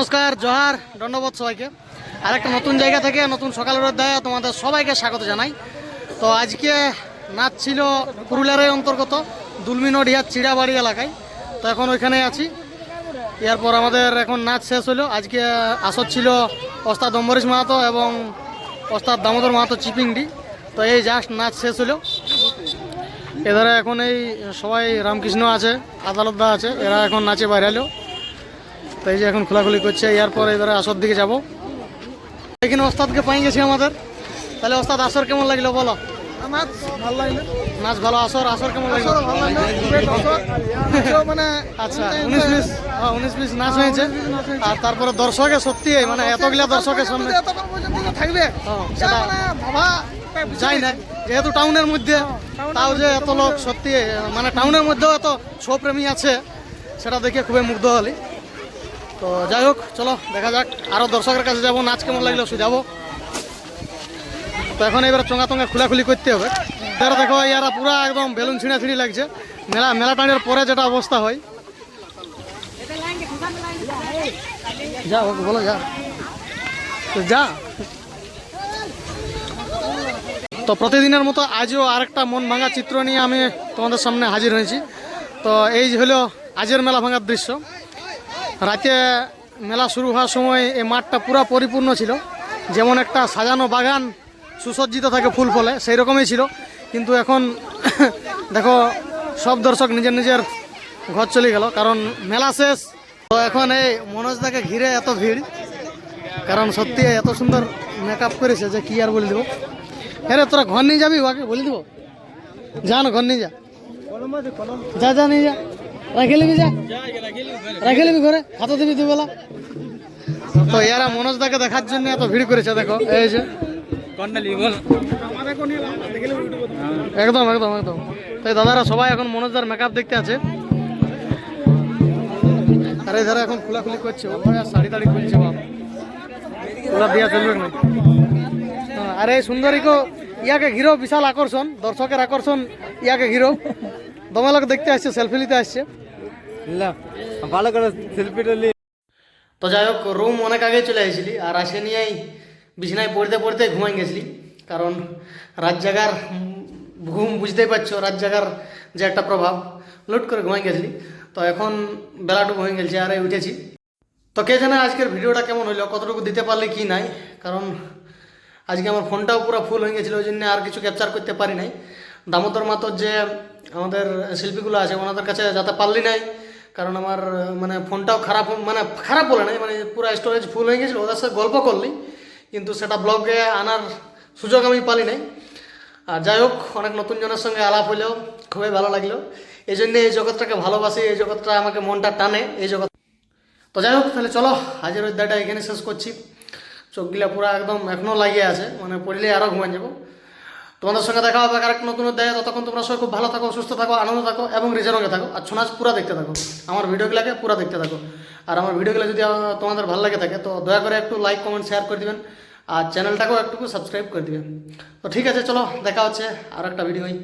নমস্কার, জহার দণ্ডবোধ সবাইকে। আর একটা নতুন জায়গা থেকে নতুন সকালের অধ্যায়ে তোমাদের সবাইকে স্বাগত জানাই। তো আজকে নাচ ছিল পুরুলিয়ার অন্তর্গত দুলমিনডিয়া চিড়াবাড়ি এলাকায়। তো এখন ওইখানে আছি। এরপর আমাদের এখন নাচ শেষ হলো। আজকে আসর ছিল ওস্তাদ অম্বরীশ মাহাতো এবং ওস্তাদ দামোদর মাহাতো চিপিংডি। তো এই জাস্ট নাচ শেষ হলো। এধারে এখন এই সবাই রামকৃষ্ণ আছে, আদালতদা আছে, এরা এখন নাচে বাইরে এলো। তো এই যে এখন খোলাখুলি করছে এরপর এবারে আসর দিকে যাব। এখানে ওস্তাদকে পাই গেছি আমাদের। তাহলে ওস্তাদ আসর কেমন লাগল বলো? নাচ ভালো লাগল? নাচ ভালো আসর। আসর কেমন লাগল মানে আচ্ছা উনিশ বিশ হ্যাঁ উনিশ বিশ নাচ হয়েছে। আর তারপরে দর্শকে সত্যি মানে এতগুলা দর্শকের সামনে থাকবে। হ্যাঁ, সেটা সেটা মানে ভাবা যাই না যেহেতু টাউনের মধ্যে তাও যে এত লোক সত্যি মানে টাউনের মধ্যেও এত ছৌ প্রেমী আছে সেটা দেখে খুবই মুগ্ধ হলি। তো যাই হোক, চলো, দেখা যাক। আরও দর্শকের কাছে যাব, নাচ কেমন লাগল যাব। তো এখন এবার চঙ্গা টঙ্গা খোলাখুলি করতে হবে। এরা দেখো, ইয়ারা পুরা একদম বেলুন ছিঁড়া ছিঁড়ি লাগছে। মেলা মেলা টানের পরে যেটা অবস্থা হয়। যা হোক, বলো, যা। তো যা। তো প্রতিদিনের মতো আজও আরেকটা মন ভাঙা চিত্র নিয়ে আমি তোমাদের সামনে হাজির হয়েছি। তো এই হলো আজের মেলা ভাঙার দৃশ্য। রাতে মেলা শুরু হওয়ার সময় এই মাঠটা পুরা পরিপূর্ণ ছিল। যেমন একটা সাজানো বাগান সুসজ্জিত থাকে ফুল ফলে, সেই রকমই ছিল। কিন্তু এখন দেখো, সব দর্শক নিজের নিজের ঘর চলে গেল। কারণ মেলা শেষ, তো এখন এই মনোজদাকে ঘিরে এত ভিড়। কারণ সত্যি এত সুন্দর মেকআপ করেছে যে কি আর বলে দেবো। হ্যাঁ তোরা ঘর নিয়ে যাবি? ওকে বলে দেবো। যা না, ঘর নিয়ে যা। যা যা, নিয়ে যা। রাখে নিবি যা? রাখে নিবি ঘরে? খাতা দিবি তুই বলা? তো এরা মনোজদাকে দেখার জন্য এত ভিড় করেছে দেখো। এই যে। একদম একদম একদম। তাই দাদারা সবাই এখন মনোজদার মেকআপ দেখতে আছে। আরে ধারা এখন খোলাখুলি করছে ও আর শাড়ি টাড়ি খুলছে বাপ ওরা দিয়া চলবে না। হ্যাঁ, এই সুন্দরীকে ইয়াকে ঘিরো বিশাল আকর্ষণ দর্শকের আকর্ষণ ইয়াকে ঘিরো দমে লোক দেখতে আসছে সেলফি নিতে আসছে। ভালো করে সেলফি টলি তো যাই হোক রুম অনেক আগে চলে আসছিলি, আর আসে নিয়েই বিছানায় পড়তে পড়তে ঘুমাই গেছিলি। কারণ রাত জাগার ঘুম বুঝতেই পারছ, রাত জাগার যে একটা প্রভাব, লুট করে ঘুমাই গেছিলি। তো এখন বেলাটুকু হয়ে গেছে, আর উঠেছি। তো কে জানে আজকের ভিডিওটা কেমন হইল, কতটুকু দিতে পারলে কি নাই। কারণ আজকে আমার ফোনটাও পুরো ফুল হয়ে গেছিল, ওই জন্য আর কিছু ক্যাপচার করতে পারি নাই। দামোদর মাতর যে আমাদের শিল্পীগুলো আছে, ওনাদের কাছে যাতে পারলি নাই কারণ আমার মানে ফোনটাও খারাপ মানে খারাপ বলে নাই মানে পুরো স্টোরেজ ফুল হয়ে গেছিল। ওদের সাথে গল্প করলি, কিন্তু সেটা ব্লগে আনার সুযোগ আমি পালি নাই। আর যাই হোক, অনেক নতুন জনের সঙ্গে আলাপ হইলেও খুবই ভালো লাগল। এই জন্য এই জগৎটাকে ভালোবাসি, এই জগৎটা আমাকে মনটা টানে, এই জগৎ তো যাই হোক, তাহলে চলো হাজির অধ্যায়টা এখানে শেষ করছি। চোখগুলা পুরো একদম এখনও লাগিয়ে আছে মানে পড়লে আরও ঘুমান যাব। তোমাদের সঙ্গে দেখা হবে আরেক নতুন অধ্যায়। ততক্ষণ তোমরা সবাই খুব ভালো থাকো, সুস্থ থাকো, আনন্দ থাকো এবং রিজনকে থাকো। আর ছোনাজ পুরা দেখতে থাকো। আমার ভিডিওগুলোকে পুরা দেখতে থাকো। আর আমার ভিডিওগুলো যদি তোমাদের ভালো লাগে থাকে, তো দয়া করে একটু লাইক কমেন্ট শেয়ার করে দিবেন। আর চ্যানেলটাকেও একটু সাবস্ক্রাইব করে দিবেন। তো ঠিক আছে, চলো, দেখা হচ্ছে আর একটা ভিডিওই